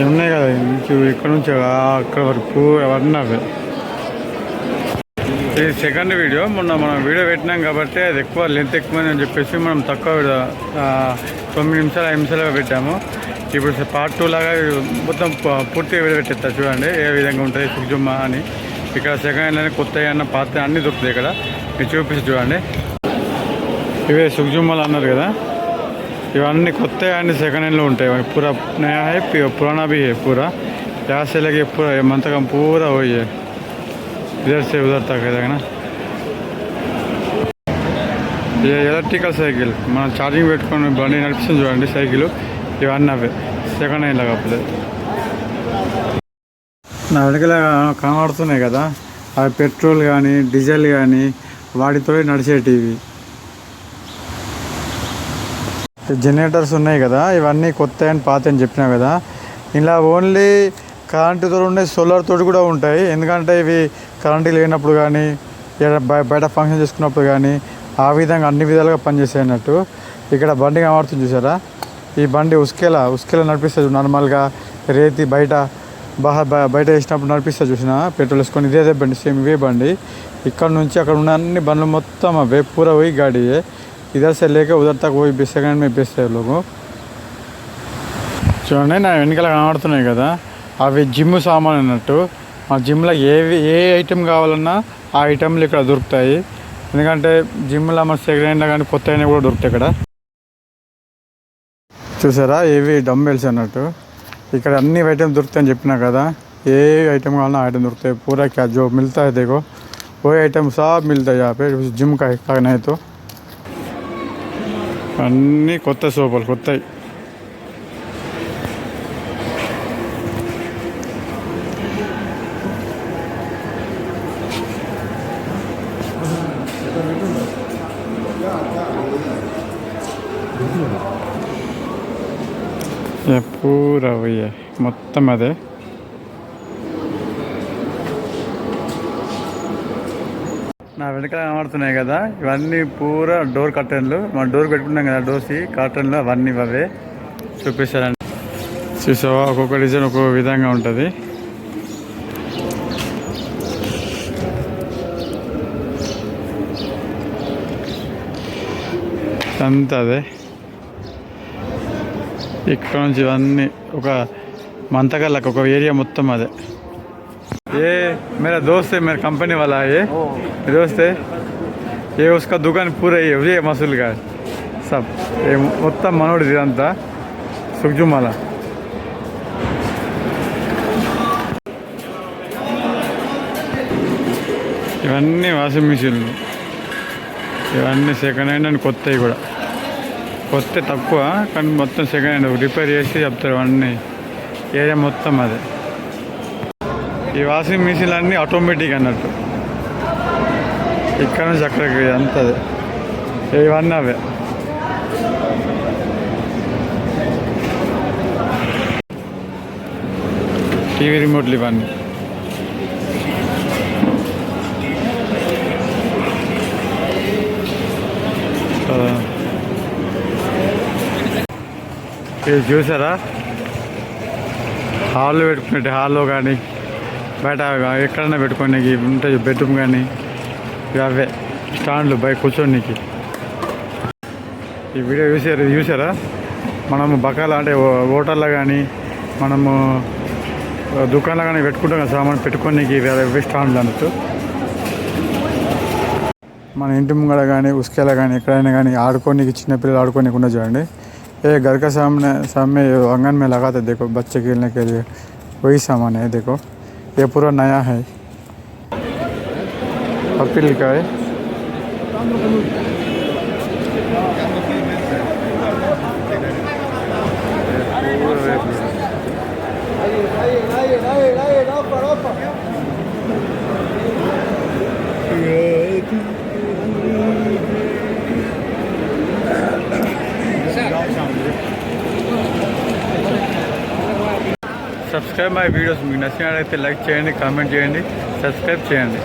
ఉన్నాయి కదా? ఇక్కడ నుంచి అక్కడ వరకు అవన్నీ ఇది సెకండ్ వీడియో మొన్న మనం వీడియో పెట్టినాం కాబట్టి అది ఎక్కువ లెంత్ ఎక్కువ అని చెప్పేసి మనం తక్కువ వీడియో, తొమ్మిది నిమిషాలు ఐదు నిమిషాలుగా పెట్టాము. ఇప్పుడు పార్ట్ టూ లాగా మొత్తం పూర్తిగా వీడియో పెట్టేస్తా చూడండి ఏ విధంగా ఉంటుంది సుగ్జుమ్మ అని. ఇక్కడ సెకండ్ హ్యాండ్ కొత్త అన్న పాత అన్నీ దొరుకుతాయి ఇక్కడ. మీరు చూపిస్తే చూడండి. ఇవే సుగ్జుమ్మలు అన్నారు కదా? ఇవన్నీ కొత్త అండ్ సెకండ్ హ్యాండ్లో ఉంటాయి. పూరా నయా హై పురాణా బి హే పూరా. यहाँ से మంతకం పూరా मंतकम ఇదే సేపు है ఎలక్ట్రికల్ సైకిల్ మనం ఛార్జింగ్ పెట్టుకొని బండి నడిపిస్తుంది చూడండి సైకిల్. ఇవన్నీ అవే. సెకండ్ హ్యాండ్ కాకపోతే నా వెనకల కనబడుతున్నాయి కదా. అవి పెట్రోల్ కానీ డీజిల్ కానీ వాటితో నడిచేటివి. జనరేటర్స్ ఉన్నాయి కదా ఇవన్నీ కొత్త అండ్ పాత అని చెప్పినా కదా ఇలా ఓన్లీ కరెంటుతో ఉండే సోలార్ తోటి కూడా ఉంటాయి. ఎందుకంటే ఇవి కరెంటు లేనప్పుడు కానీ బయట ఫంక్షన్ చేసుకున్నప్పుడు కానీ ఆ విధంగా అన్ని విధాలుగా పనిచేస్తాయి అన్నట్టు. ఇక్కడ బండి కనబడుతుంది చూసారా? ఈ బండి ఉస్కేలా ఉస్కేలా నడిపిస్తుంది నార్మల్గా. రేతి బయట బ- బయట వేసినప్పుడు నడిపిస్తా చూసిన? పెట్రోల్ వేసుకొని ఇదే అదే బండి సేమ్ ఇవే బండి. ఇక్కడ నుంచి అక్కడ ఉన్న అన్ని బండ్లు మొత్తం అవే పూర పోయి గాడియే. इधर से लेके उधर तक वही बीस सेकंड में बेचते हैं लोगों చూడండి నా వెనకాల కనబడుతున్నాయి కదా అవి జిమ్ సామాన్ అన్నట్టు మా జిమ్లో ఏవి ఏ ఐటెం కావాలన్నా ఆ ఐటెంలు ఇక్కడ దొరుకుతాయి ఎందుకంటే జిమ్లో మన సెకండ్ హ్యాండ్ కానీ కొత్త అయినా కూడా దొరుకుతాయి ఇక్కడ చూసారా ఏవి డంబెల్స్ అన్నట్టు ఇక్కడ అన్ని ఐటమ్ దొరుకుతాయని చెప్పినా కదా ఏ ఐటమ్ కావాలన్నా ఐటమ్ దొరుకుతాయి పూరా క్యా జో మిల్తా है देखो वो ఐటమ్ सब मिलता है यहाँ पे जिम का का नहीं तो అన్నీ కొత్త సోపులు కొత్తవి పూరవయ్య మొత్తం అదే. నా వెనకాల కనబడుతున్నాయి కదా ఇవన్నీ పూరా డోర్ కర్టన్లు. మన డోర్ పెట్టుకున్నాం కదా డోర్సి కర్టన్లు అవన్నీ అవే చూపిస్తారండి చూసావా? ఒక్కొక్క డిజైన్ ఒక్కొక్క విధంగా ఉంటుంది. అంతా అదే. ఇక్కడ నుంచి ఇవన్నీ ఒక మంతకల్లకు ఒక ఏరియా మొత్తం అదే. ये मेरा दोस्त है मेरा कंपनी वाला है ये मेरा दोस्त है ये उसका दुकान पूरा ही है ये मसूल का है सब ये మొత్తం మనోడిది ఇదంతా సుగ్జుమాల ఇవన్నీ వాషింగ్ మిషన్లు ఇవన్నీ సెకండ్ హ్యాండ్ అండ్ కొత్తవి కూడా కొత్త తక్కువ కానీ మొత్తం సెకండ్ హ్యాండ్ రిపేర్ చేసి చెప్తారు ఇవన్నీ ఏరియా మొత్తం అదే ఈ వాషింగ్ మిషన్లు అన్నీ ఆటోమేటిక్ అన్నట్టు. ఇక్కడ నుంచి అక్కడికి అంతది. ఇవన్నీ అవే. టీవీ రిమోట్లు ఇవన్నీ. ఇది చూసారా? హాల్లో పెట్టుకున్నట్టు హాల్లో కానీ బయట ఎక్కడైనా పెట్టుకోనికి ఉంటాయి బెడ్రూమ్ కానీ ఇవి అవే స్టాండ్లు బయట కూర్చోనికి ఈ వీడియో చూసారు ఇది చూసారా మనము బకాల అంటే ఓ- హోటల్లో కానీ మనము దుకాణంలో కానీ పెట్టుకుంటాం కదా సామాన్ పెట్టుకోనికి ఇవి ఇవి స్టాండ్లు అన్నట్టు మన ఇంటి ముంగడ కానీ ఉసుకేలా కానీ ఎక్కడైనా కానీ ఆడుకోనికి చిన్నపిల్లలు ఆడుకోనికి ఉండదు చూడండి ये घर का सामने सामने ये आंगन में लगा था देखो बच्चे खेलने के लिए वही सामान है देखो ये पूरा नया है। अपील का है। సబ్స్క్రైబ్ మై వీడియోస్ మీకు నచ్చినట్లయితే లైక్ చేయండి కామెంట్ చేయండి. సబ్స్క్రైబ్ చేయండి.